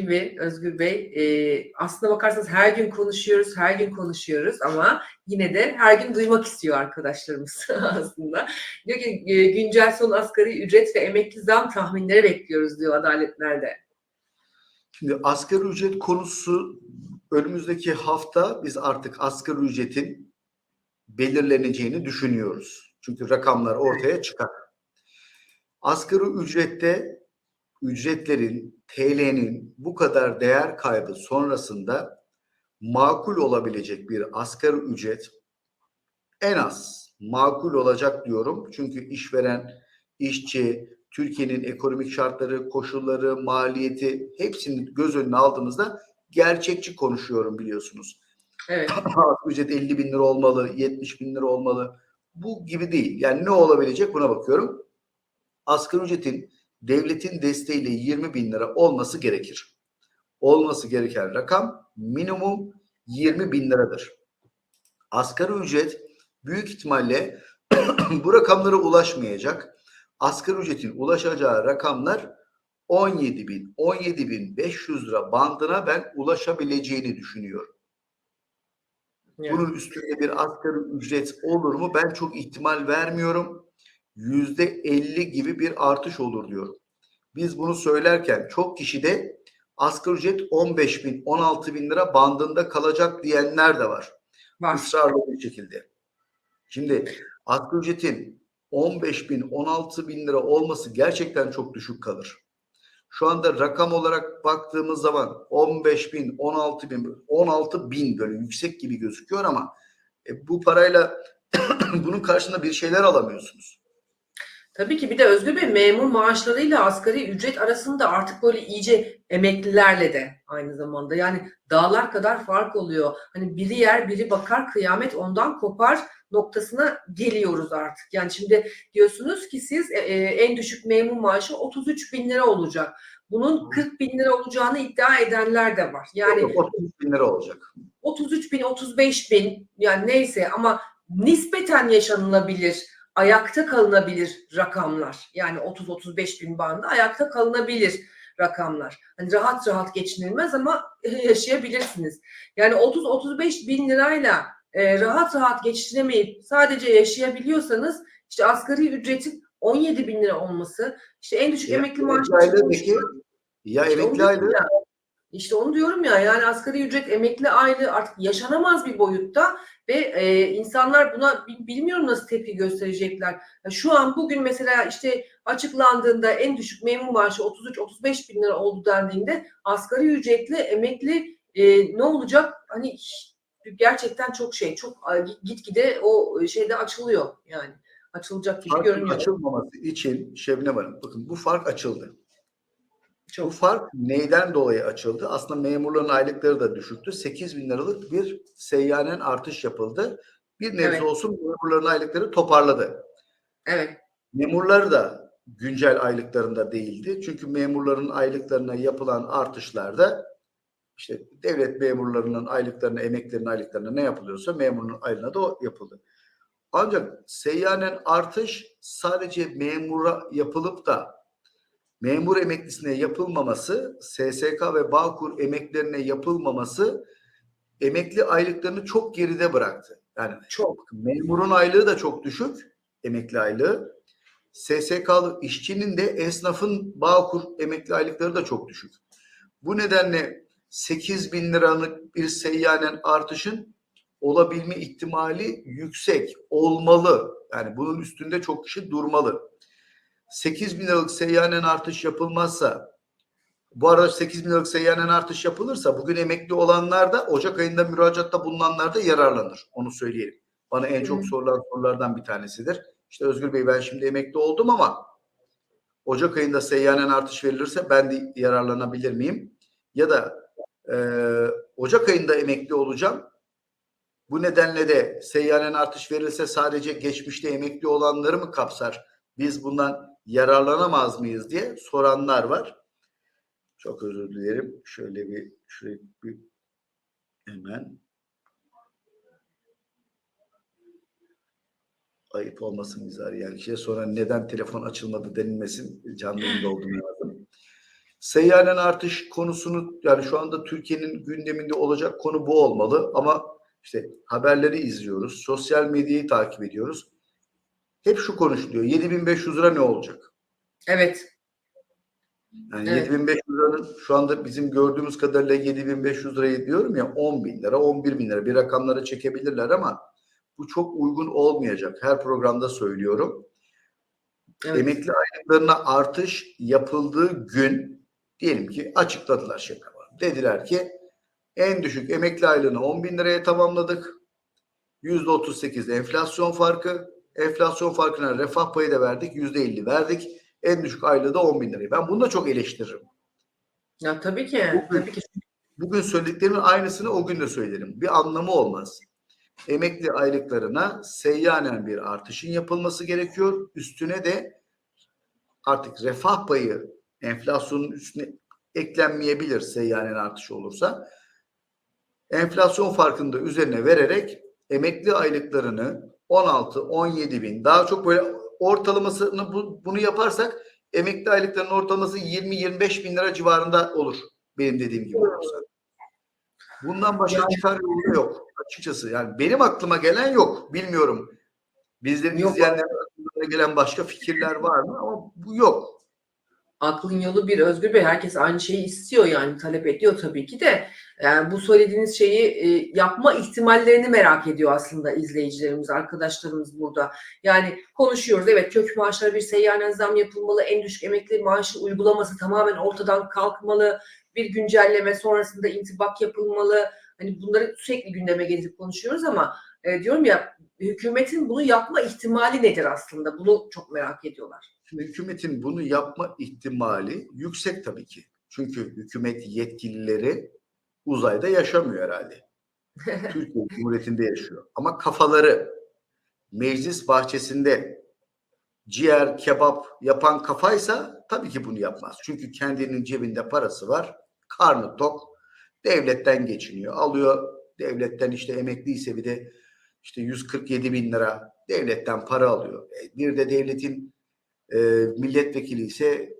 gibi Özgür Bey e, aslında bakarsanız her gün konuşuyoruz, her gün konuşuyoruz ama yine de her gün duymak istiyor arkadaşlarımız aslında. Diyor ki e, güncel son asgari ücret ve emekli zam tahminleri bekliyoruz diyor adaletlerde. Şimdi asgari ücret konusu önümüzdeki hafta biz artık asgari ücretin belirleneceğini düşünüyoruz. Çünkü rakamlar ortaya çıkar. Asgari ücrette ücretlerin, TL'nin bu kadar değer kaybı sonrasında makul olabilecek bir asgari ücret en az makul olacak diyorum. Çünkü işveren, işçi, Türkiye'nin ekonomik şartları, koşulları, maliyeti hepsini göz önüne aldığımızda gerçekçi konuşuyorum biliyorsunuz. Evet. Ücret 50 bin lira olmalı, 70 bin lira olmalı. Bu gibi değil. Yani ne olabilecek buna bakıyorum. Asgari ücretin devletin desteğiyle 20 bin lira olması gerekir. Olması gereken rakam minimum 20 bin liradır. Asgari ücret büyük ihtimalle bu rakamlara ulaşmayacak. Asgari ücretin ulaşacağı rakamlar 17 bin, 17 bin 500 lira bandına ben ulaşabileceğini düşünüyorum. Yani. Bunun üstünde bir asgari ücret olur mu? Ben çok ihtimal vermiyorum. Yüzde 50 gibi bir artış olur diyorum. Biz bunu söylerken çok kişi de asgari ücret 15 bin, 16 bin lira bandında kalacak diyenler de var. Var. Israrlı bir şekilde. Şimdi asgari ücretin 15 bin, 16 bin lira olması gerçekten çok düşük kalır. Şu anda rakam olarak baktığımız zaman 15 bin, 16 bin, 16 bin böyle yüksek gibi gözüküyor ama e, bu parayla bunun karşında bir şeyler alamıyorsunuz. Tabii ki bir de Özgür Bey memur maaşlarıyla asgari ücret arasında artık böyle iyice emeklilerle de aynı zamanda yani dağlar kadar fark oluyor. Hani biri yer biri bakar kıyamet ondan kopar noktasına geliyoruz artık. Yani şimdi diyorsunuz ki siz e, e, en düşük memur maaşı 33 bin lira olacak. Bunun 40 bin lira olacağını iddia edenler de var. Yani Yok, 30 bin lira olacak. 33 bin, 35 bin yani neyse ama nispeten yaşanılabilir, ayakta kalınabilir rakamlar. Yani 30-35 bin bandı ayakta kalınabilir rakamlar. Hani rahat rahat geçinilmez ama yaşayabilirsiniz. Yani 30-35 bin lirayla e, rahat rahat geçinemeyip sadece yaşayabiliyorsanız işte asgari ücretin 17 bin lira olması, işte en düşük Ya, emekli maaşı? Ya emekli aylığı. İşte onu diyorum ya yani asgari ücret emekli aylığı artık yaşanamaz bir boyutta ve e, insanlar buna bi- bilmiyorum nasıl tepki gösterecekler. Şu an bugün mesela işte açıklandığında en düşük memur maaşı 33-35 bin lira oldu dendiğinde asgari ücretli emekli e, ne olacak? Hani gerçekten çok şey çok gitgide o şeyde açılıyor yani açılacak gibi farkın görünüyor. açılmaması için Şebnem Hanım bakın bu fark açıldı. Bu Çok. fark neyden dolayı açıldı? Aslında memurların aylıkları da düşüktü. 8 bin liralık bir seyyanen artış yapıldı. Bir nebze Evet. olsun memurların aylıkları toparladı. Evet. Memurlar da güncel aylıklarında değildi. Çünkü memurların aylıklarına yapılan artışlarda işte devlet memurlarının aylıklarına, emeklerinin aylıklarına ne yapılıyorsa memurun aylığına da o yapıldı. Ancak seyyanen artış sadece memura yapılıp da memur emeklisine yapılmaması, SSK ve Bağkur emeklerine yapılmaması emekli aylıklarını çok geride bıraktı. Yani Çok. memurun aylığı da çok düşük, emekli aylığı. SSK'lı işçinin de esnafın Bağkur emekli aylıkları da çok düşük. Bu nedenle 8 bin liralık bir seyyanen artışın olabilme ihtimali yüksek olmalı. Yani bunun üstünde çok kişi durmalı. 8 bin liralık seyyanen artış yapılmazsa bu arada 8 bin liralık seyyanen artış yapılırsa bugün emekli olanlar da Ocak ayında müracaatta bulunanlar da yararlanır. Onu söyleyelim. Bana en çok sorulan sorulardan bir tanesidir. İşte Özgür Bey ben şimdi emekli oldum ama Ocak ayında seyyanen artış verilirse ben de yararlanabilir miyim? Ya da e, Ocak ayında emekli olacağım. Bu nedenle de seyyanen artış verilse sadece geçmişte emekli olanları mı kapsar? Biz bundan yararlanamaz mıyız diye soranlar var. Çok özür dilerim. Şöyle bir şuraya bir hemen ayıp olmasın bize arayan kişiye sonra neden telefon açılmadı denilmesin canlı yayında olduğunu yazdım. Seyyanen artış konusunu yani şu anda Türkiye'nin gündeminde olacak konu bu olmalı ama işte haberleri izliyoruz, sosyal medyayı takip ediyoruz. Hep şu konuşuluyor. 7500 lira ne olacak? Evet. Yani Evet. 7500 liranın şu anda bizim gördüğümüz kadarıyla 7500 lirayı diyorum ya 10 bin lira, 11 bin lira bir rakamlara çekebilirler ama bu çok uygun olmayacak. Her programda söylüyorum. evet. Emekli aylıklarına artış yapıldığı gün diyelim ki açıkladılar var. Dediler ki en düşük emekli aylığını 10 bin liraya tamamladık. %38 enflasyon farkı. Enflasyon farkına refah payı da verdik. %50 verdik. En düşük aylığı da 10 bin liraya. Ben bunu da çok eleştiririm. Ya tabii ki. Bugün- Tabii ki. Bugün söylediklerimin aynısını o gün de söylerim. Bir anlamı olmaz. Emekli aylıklarına seyyanen bir artışın yapılması gerekiyor. Üstüne de artık refah payı enflasyonun üstüne eklenmeyebilir seyyanen artış olursa. Enflasyon farkını da üzerine vererek emekli aylıklarını 16-17 bin daha çok böyle ortalamasını bu- bunu yaparsak emekli aylıklarının ortalaması 20-25 bin lira civarında olur. Benim dediğim gibi olursa. Bundan başka Yani- çıkar yolu yok. Açıkçası yani benim aklıma gelen yok. Bilmiyorum. Bizlerin Yok. izleyenlerin aklına gelen başka fikirler var mı? Ama bu yok. Aklın yolu bir Özgür Bey. Herkes aynı şeyi istiyor yani talep ediyor tabii ki de. Yani bu söylediğiniz şeyi e, yapma ihtimallerini merak ediyor aslında izleyicilerimiz, arkadaşlarımız burada. Yani konuşuyoruz evet kök maaşlara bir seyyanen zam yapılmalı, en düşük emekli maaşı uygulaması tamamen ortadan kalkmalı, bir güncelleme sonrasında intibak yapılmalı. Hani bunları sürekli gündeme getirip konuşuyoruz ama e, diyorum ya hükümetin bunu yapma ihtimali nedir aslında? Bunu çok merak ediyorlar. Şimdi hükümetin bunu yapma ihtimali yüksek tabii ki. Çünkü hükümet yetkilileri uzayda yaşamıyor herhalde. Türkiye Cumhuriyeti'nde yaşıyor. Ama kafaları meclis bahçesinde ciğer, kebap yapan kafaysa tabii ki bunu yapmaz. Çünkü kendinin cebinde parası var, karnı tok, devletten geçiniyor. Alıyor devletten işte emekliyse bir de işte 147 bin lira devletten para alıyor. E, Bir de devletin e, milletvekili ise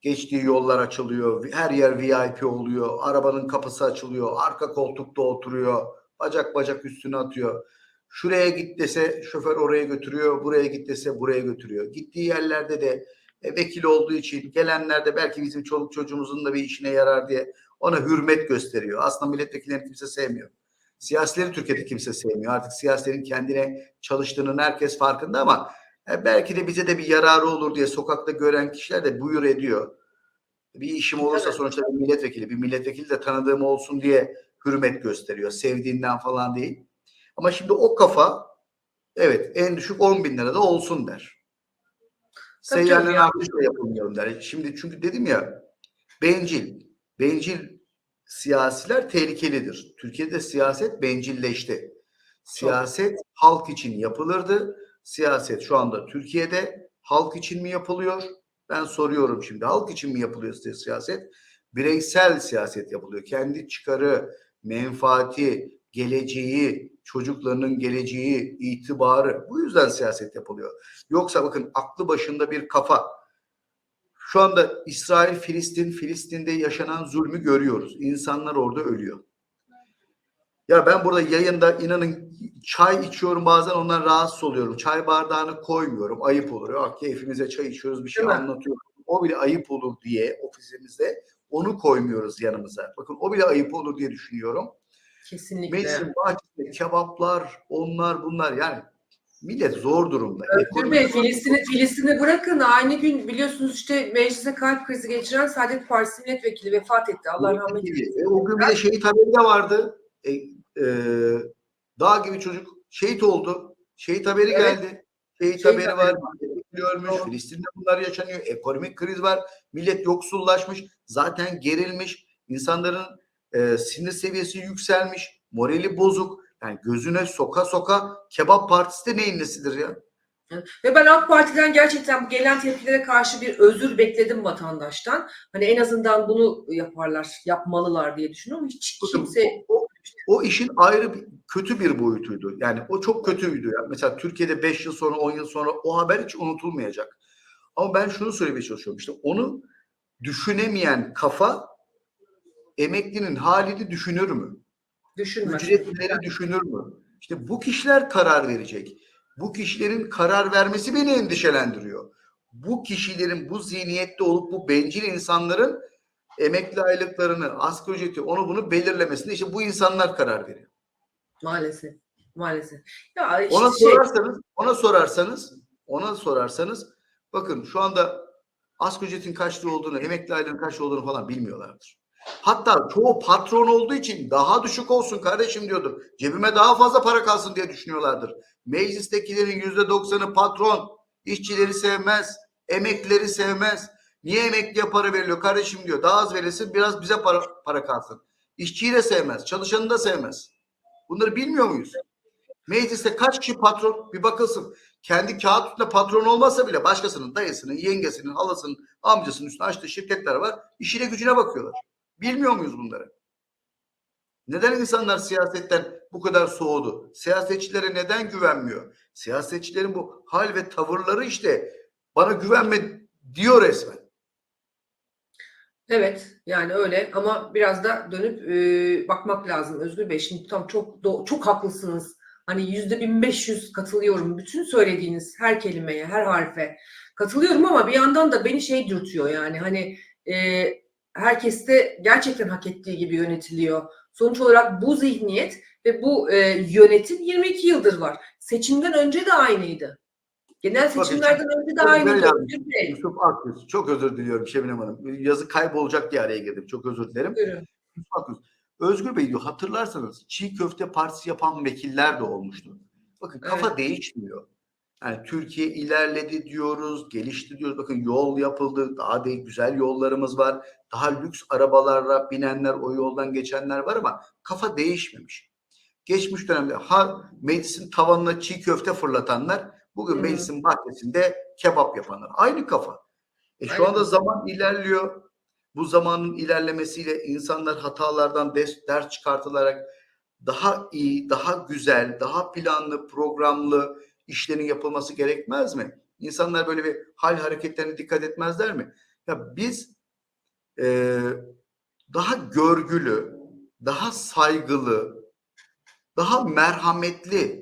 geçtiği yollar açılıyor. Her yer VIP oluyor. Arabanın kapısı açılıyor. Arka koltukta oturuyor. Bacak bacak üstüne atıyor. Şuraya git dese şoför oraya götürüyor. Buraya git dese buraya götürüyor. Gittiği yerlerde de e, vekil olduğu için gelenler de belki bizim çoluk çocuğumuzun da bir işine yarar diye ona hürmet gösteriyor. Aslında milletvekillerini kimse sevmiyor. Siyasileri Türkiye'de kimse sevmiyor. Artık siyasilerin kendine çalıştığının herkes farkında ama e, belki de bize de bir yararı olur diye sokakta gören kişiler de buyur ediyor. Bir işim olursa Evet. sonuçta bir milletvekili, bir milletvekili de tanıdığım olsun diye hürmet gösteriyor. Sevdiğinden falan değil. Ama şimdi o kafa evet en düşük 10 bin lira da olsun der. Tabii Seyyanen tabii ya. artış da yapılmıyor der. Şimdi çünkü dedim ya bencil, bencil siyasiler tehlikelidir. Türkiye'de siyaset bencilleşti. Siyaset halk için yapılırdı. Siyaset şu anda Türkiye'de halk için mi yapılıyor? Ben soruyorum şimdi halk için mi yapılıyor siyaset? Bireysel siyaset yapılıyor. Kendi çıkarı, menfaati, geleceği, çocuklarının geleceği, itibarı bu yüzden siyaset yapılıyor. Yoksa bakın aklı başında bir kafa. Şu anda İsrail, Filistin, Filistin'de yaşanan zulmü görüyoruz. İnsanlar orada ölüyor. Ya ben burada yayında inanın çay içiyorum bazen ondan rahatsız oluyorum. Çay bardağını koymuyorum. Ayıp olur. Ya keyfimize çay içiyoruz bir şey anlatıyoruz. O bile ayıp olur diye ofisimizde onu koymuyoruz yanımıza. Bakın o bile ayıp olur diye düşünüyorum. Kesinlikle. Meclisin bahçesinde kebaplar, onlar bunlar yani millet zor durumda. Özgür Bey Filistin'i Filistin'i bırakın aynı gün biliyorsunuz işte meclise kalp krizi geçiren Saadet Partisi milletvekili vefat etti. Allah rahmet eylesin. E, o gün bir de şehit haberi de vardı. E, e, dağ gibi çocuk şehit oldu. Şehit haberi Evet. geldi. Şehit, Şehit haberi haberi var. Doğru. Filistin'de bunlar yaşanıyor. Ekonomik kriz var. Millet yoksullaşmış. Zaten gerilmiş. İnsanların e, sinir seviyesi yükselmiş. Morali bozuk. Yani gözüne soka soka kebap partisi de neyin nesidir ya? Ve ben AK Parti'den gerçekten bu gelen tepkilere karşı bir özür bekledim vatandaştan. Hani en azından bunu yaparlar, yapmalılar diye düşünüyorum. Hiç kimse o, o işin ayrı bir, kötü bir boyutuydu. Yani o çok kötüydü. Yani mesela Türkiye'de 5 yıl sonra 10 yıl sonra o haber hiç unutulmayacak. Ama ben şunu söylemeye çalışıyorum. İşte onu düşünemeyen kafa emeklinin halini düşünür mü? Düşünmez. Ücretleri düşünür mü? İşte bu kişiler karar verecek. Bu kişilerin karar vermesi beni endişelendiriyor. Bu kişilerin bu zihniyette olup bu bencil insanların emekli aylıklarını, asgari ücreti, onu bunu belirlemesinde işte bu insanlar karar veriyor. Maalesef. Maalesef. Ya işte Ona şey, sorarsanız, ona sorarsanız, ona sorarsanız bakın şu anda asgari ücretin kaç lira olduğunu, emekli aylığının kaç lira olduğunu falan bilmiyorlardır. Hatta çoğu patron olduğu için daha düşük olsun kardeşim diyordur. Cebime daha fazla para kalsın diye düşünüyorlardır. Meclistekilerin yüzde doksanı patron, işçileri sevmez, emeklileri sevmez. Niye emekliye para veriliyor kardeşim diyor. Daha az verilsin biraz bize para, para kalsın. İşçiyi de sevmez, çalışanı da sevmez. Bunları bilmiyor muyuz? Mecliste kaç kişi patron bir bakılsın. Kendi kağıt üstünde patron olmasa bile başkasının dayısının, yengesinin, halasının, amcasının üstüne açtığı şirketler var. İşine gücüne bakıyorlar. Bilmiyor muyuz bunları? Neden insanlar siyasetten bu kadar soğudu? Siyasetçilere neden güvenmiyor? Siyasetçilerin bu hal ve tavırları işte bana güvenme diyor resmen. Evet yani öyle ama biraz da dönüp e, bakmak lazım Özgür Bey. Şimdi tam çok çok haklısınız. Hani yüzde 1500 katılıyorum. Bütün söylediğiniz her kelimeye, her harfe katılıyorum ama bir yandan da beni şey dürtüyor yani hani e, herkes de gerçekten hak ettiği gibi yönetiliyor. Sonuç olarak bu zihniyet ve bu e, yönetim 22 yıldır var. Seçimden önce de aynıydı. Genel Bakın, seçimlerden önce de aynıydı. Yusuf Akgüz. Çok özür diliyorum Şebnem Hanım. Yazı kaybolacak diye araya girdim. Çok özür dilerim. Buyurun. Yusuf Akgüz. Özgür Bey diyor hatırlarsanız çiğ köfte partisi yapan vekiller de olmuştu. Bakın kafa Evet. değişmiyor. Yani Türkiye ilerledi diyoruz, gelişti diyoruz. Bakın yol yapıldı, daha da güzel yollarımız var. Daha lüks arabalarla binenler, o yoldan geçenler var ama kafa değişmemiş. Geçmiş dönemde ha meclisin tavanına çiğ köfte fırlatanlar, bugün Hı hı. meclisin bahçesinde kebap yapanlar. Aynı kafa. E şu Aynen. anda zaman ilerliyor. Bu zamanın ilerlemesiyle insanlar hatalardan ders, ders çıkartılarak daha iyi, daha güzel, daha planlı, programlı işlerin yapılması gerekmez mi? İnsanlar böyle bir hal hareketlerine dikkat etmezler mi? Ya biz e, daha görgülü, daha saygılı, daha merhametli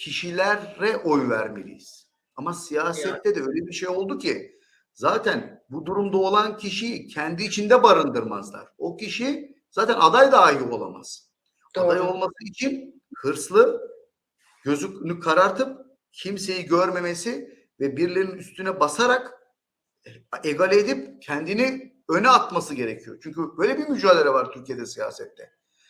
kişilere oy vermeliyiz. Ama siyasette de öyle bir şey oldu ki zaten bu durumda olan kişiyi kendi içinde barındırmazlar. O kişi zaten aday dahi olamaz. Aday Doğru. olması için hırslı, gözünü karartıp kimseyi görmemesi ve birilerinin üstüne basarak e, egale edip kendini öne atması gerekiyor. Çünkü böyle bir mücadele var Türkiye'de siyasette.